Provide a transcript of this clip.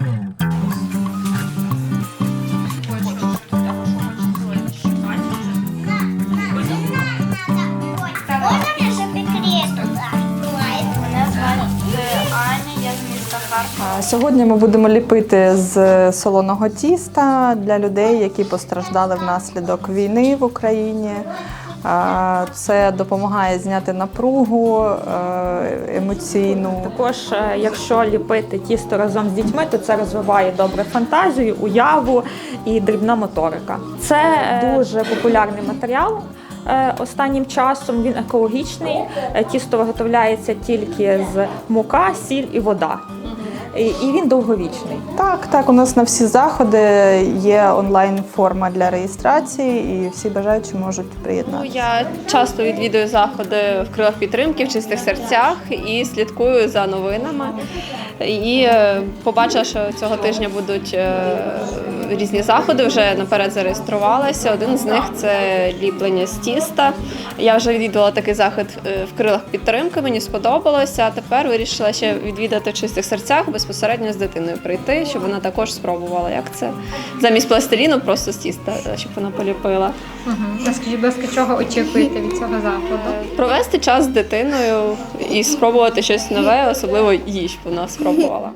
嗯。Сьогодні ми будемо ліпити з солоного тіста для людей, які постраждали внаслідок війни в Україні. Це допомагає зняти напругу е, емоційну. Також, е, якщо ліпити тісто разом з дітьми, то це розвиває добре фантазію, уяву і дрібна моторика. Це е, дуже популярний матеріал. Останнім часом він екологічний. Тісто виготовляється тільки з мука, сіль і вода. І він довговічний. Так, так, у нас на всі заходи є онлайн-форма для реєстрації, і всі бажаючі можуть Ну, приєднатися. Я часто відвідую заходи в крилах підтримки в чистих серцях і слідкую за новинами. І е, побачила, що цього тижня будуть е, різні заходи. Вже наперед зареєструвалася. Один з них це ліплення з тіста. Я вже відвідувала такий захід е, в крилах підтримки. Мені сподобалося. А тепер вирішила ще відвідати в чистих серцях безпосередньо з дитиною прийти, щоб вона також спробувала, як це замість пластиліну, просто з тіста, щоб вона поліпила. Скажіть, будь ласка, чого очікуєте від цього заходу? Провести час з дитиною і спробувати щось нове, особливо щоб вона спробувала.